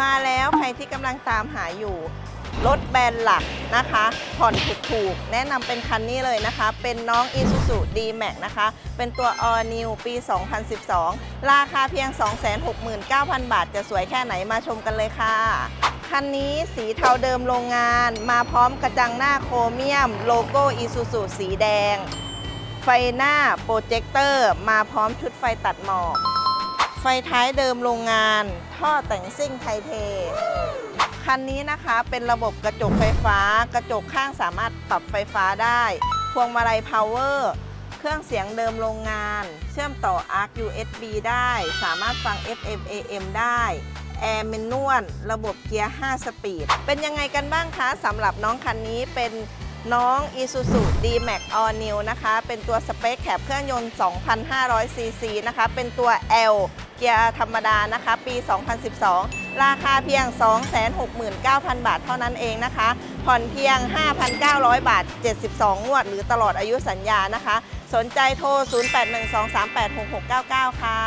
มาแล้วใครที่กำลังตามหาอยู่ รถแบรนด์หลักนะคะ ผ่อนถูกๆ แนะนำเป็นคันนี้เลยนะคะ เป็นน้อง Isuzu D-Max นะคะ เป็นตัว All New ปี 2012 ราคาเพียง 269,000 บาท จะสวยแค่ไหนมาชมกันเลยค่ะคันนี้สีเทาเดิมโรงงาน มาพร้อมกระจังหน้าโครเมียม โลโก้ Isuzu สีแดง ไฟหน้าโปรเจคเตอร์ มาพร้อมชุดไฟตัดหมอก ไฟท้ายเดิมโรงงาน ท่อแต่งซิ่งไทเท คันนี้นะคะเป็นระบบกระจกไฟฟ้า กระจกข้างสามารถปรับไฟฟ้าได้ พวงมาลัยพาวเวอร์ เครื่องเสียงเดิมโรงงาน เชื่อมต่อ ARC USB ได้ สามารถฟัง FM AM ได้แอร์เมนนวลระบบเกียร์ 5 สปีด เป็นยังไงกันบ้างคะสำหรับน้องคันนี้เป็น น้อง Isuzu D-Max All New นะคะ เป็นตัวสเปคแคบเครื่องยนต์ 2,500 ซีซีนะคะ เป็นตัว L เกียร์ธรรมดานะคะ ปี 2012 ราคาเพียง 269,000 บาทเท่านั้นเองนะคะ ผ่อนเพียง 5,900 บาท 72 งวด หรือตลอดอายุสัญญานะคะ สนใจโทร 0812386699 ค่ะ